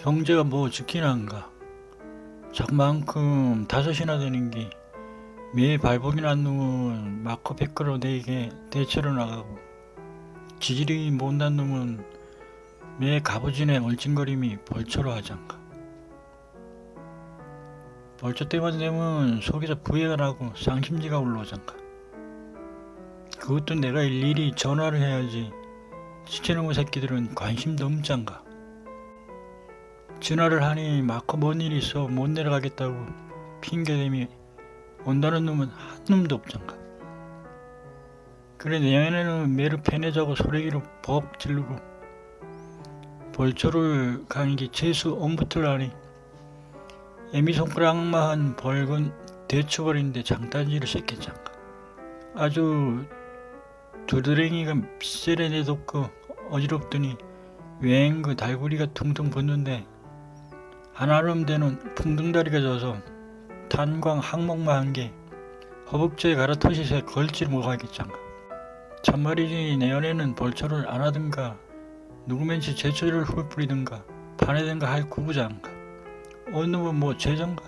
형제가 뭐 지키난가? 작만큼 다섯이나 되는 게 매일 발복이 난 놈은 마커 백그로 내게 대체로 나가고 지질이 못난 놈은 매 갑오진의 얼찐거림이 벌초로 하장가? 벌초 때만 되면 속에서 부해가 나고 상심지가 올라오장가? 그것도 내가 일일이 전화를 해야지. 지치는 새끼들은 관심도 없장가 전화를 하니 마커 뭔일 있어? 못 내려가겠다고 핑계대미 온다는 놈은 한 놈도 없장가. 그래 내년에는 매를 패내자고 소리기로 법 지르고 벌초를 가는 게 재수 엄붙을라니 애미 손가락만 벌건 대추버린데 장단지를 씻겠장가. 아주 두드랭이가 빗셀에 내뒀고 어지럽더니 웽그 달구리가 퉁퉁 붙는데 한아름 되는 풍등다리가 져서 탄광 항목만 한 게 허벅지에 갈아터시세 걸질 못하겠장가. 참말이지 내연에는 벌초를 안 하든가 누구면치 제초를 훌뿌리든가 파내든가 할 구부장가. 어느 놈은 뭐 죄전가